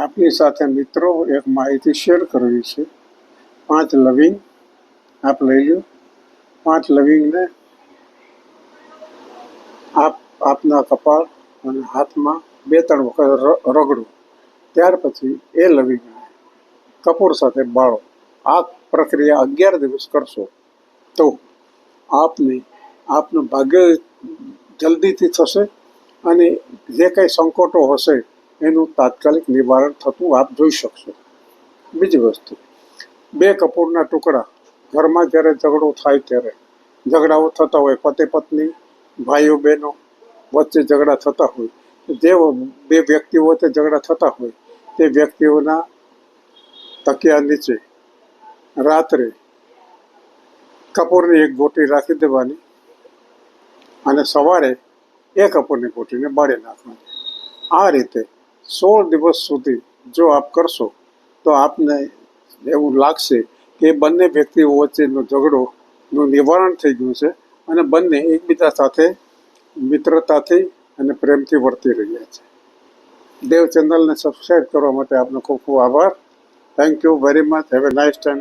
આપની સાથે મિત્રો એક માહિતી શેર કરવી છે. પાંચ લવિંગ, આપ લઈ લો પાંચ લવિંગને આપ, આપના કપાળ અને હાથમાં બે ત્રણ વખત રગડો. ત્યાર પછી એ લવિંગને કપૂર સાથે બાળો. આ પ્રક્રિયા અગિયાર દિવસ કરશો તો આપને, આપનું ભાગ્ય જલ્દીથી થશે અને જે કંઈ સંકટો હશે એનું તાત્કાલિક નિવારણ થતું આપ જોઈ શકશો. બીજી વસ્તુ, બે કપૂરના ટુકડા ઘરમાં જ્યારે ઝઘડો થાય ત્યારે ઝઘડાઓ થતા હોય, પતિ પત્ની, ભાઈઓ બહેનો વચ્ચે ઝઘડા થતા હોય, જે બે વ્યક્તિઓ વચ્ચે ઝઘડા થતા હોય, તે વ્યક્તિઓના તકિયા નીચે રાત્રે કપૂરની એક ગોટી રાખી દેવાની અને સવારે એ કપૂરની ગોટીને બાળી નાખવાની. આ રીતે સોળ દિવસ સુધી જો આપ કરશો, તો આપને એવું લાગશે કે બંને વ્યક્તિઓ વચ્ચેનો ઝઘડોનું નિવારણ થઈ ગયું છે અને બંને એકબીજા સાથે મિત્રતાથી અને પ્રેમથી વર્તી રહ્યા છે. દેવ ચેનલને સબસ્ક્રાઈબ કરવા માટે આપનો ખૂબ ખૂબ આભાર. Thank you very much have a nice time